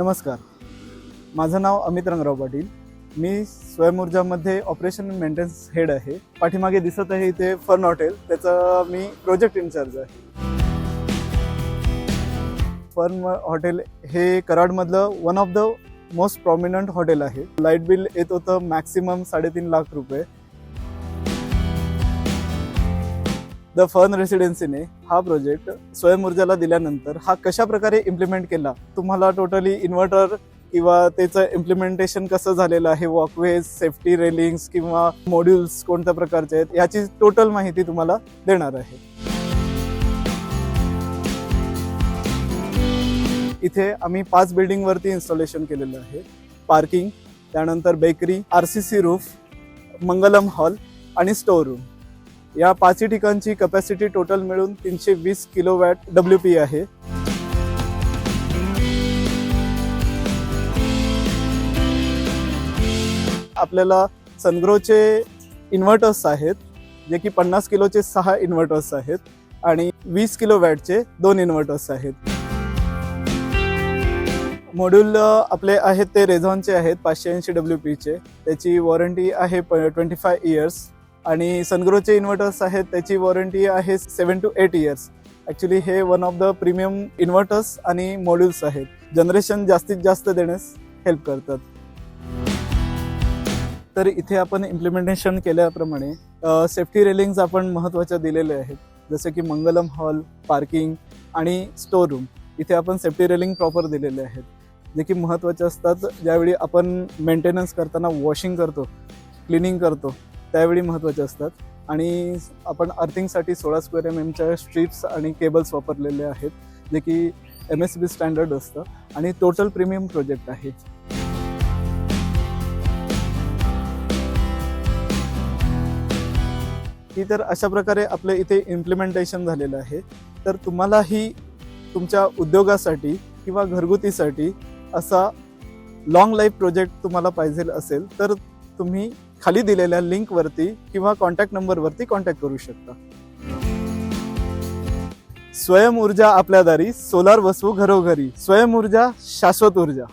नमस्कार. माझं नाव अमित रंगराव पाटील. मी स्वयंऊर्जामध्ये ऑपरेशन मेंटेनन्स हेड आहे. पाठीमागे दिसत आहे इथे फर्न हॉटेल त्याचा मी प्रोजेक्ट इन्चार्ज आहे. फर्न हॉटेल हे कराडमधलं one of the most prominent hotel आहे. लाइट बिल येत होतं मॅक्सिमम साडेतीन लाख रुपये. द फन रेसिडेन्सीने हा प्रोजेक्ट स्वयंऊर्जाला दिल्यानंतर हा कशा प्रकारे इम्प्लिमेंट केला? तुम्हाला टोटली इन्व्हर्टर किंवा त्याचं इम्प्लिमेंटेशन कसं झालेलं आहे? वॉकवेज सेफ्टी रेलिंग्स किंवा मॉड्यूल्स कोणत्या प्रकारचे आहेत? याची टोटल माहिती तुम्हाला देणार आहे. इथे आम्ही पाच बिल्डिंगवरती इन्स्टॉलेशन केलेलं आहे. पार्किंग त्यानंतर bakery R C C roof Mangalam hall आणि स्टोर रूम या पाचही ठिकाणची कपॅसिटी टोटल मिळून तीनशे वीस किलो वॅट डब्ल्यू पी आहे. आपल्याला सनग्रोचे इन्व्हर्टर्स आहेत जे की पन्नास किलोचे सहा इन्व्हर्टर्स आहेत आणि वीस किलो वॅटचे दोन इन्व्हर्टर्स आहेत. मॉड्यूल आपले आहेत ते रेझॉनचे आहेत पाचशे ऐंशी डब्ल्यू पीचे त्याची वॉरंटी आहे ट्वेंटी फाय इयर्स आणि सनग्रोचे इन्व्हर्टर्स आहेत त्याची वॉरंटी आहे seven two eight years actually हे one of the premium inverters आणि मॉड्यूल्स आहेत. जनरेशन जास्तीत जास्त देण्यास हेल्प करतात. तर इथे आपण इम्प्लिमेंटेशन केल्याप्रमाणे सेफ्टी रेलिंग्स आपण महत्त्वाच्या दिलेल्या आहेत. जसं की मंगलम हॉल पार्किंग आणि स्टोर रूम इथे आपण सेफ्टी रेलिंग प्रॉपर दिलेले आहेत. जे की महत्त्वाचे असतात ज्यावेळी आपण मेंटेनन्स करताना वॉशिंग करतो क्लिनिंग करतो त्यावेळी महत्त्वाचे असतात. आणि आपण अर्थिंगसाठी सोळा स्क्वेअर एम एमच्या स्ट्रीप्स आणि केबल्स वापरलेले आहेत जे की एम एस बी स्टँडर्ड असतं आणि टोटल प्रीमियम प्रोजेक्ट आहे. ही तर अशा प्रकारे आपलं इथे इम्प्लिमेंटेशन झालेलं आहे. तर तुम्हालाही तुमच्या उद्योगासाठी किंवा घरगुतीसाठी असा लॉंग लाईफ प्रोजेक्ट तुम्हाला पाहिजे असेल तर तुम्ही खाली दिलेल्या लिंकवरती किंवा कॉन्टॅक्ट नंबरवरती कॉन्टॅक्ट करू शकता. स्वयं ऊर्जा आपल्या दारी सोलार वस्तू घरोघरी. स्वयं ऊर्जा शाश्वत ऊर्जा.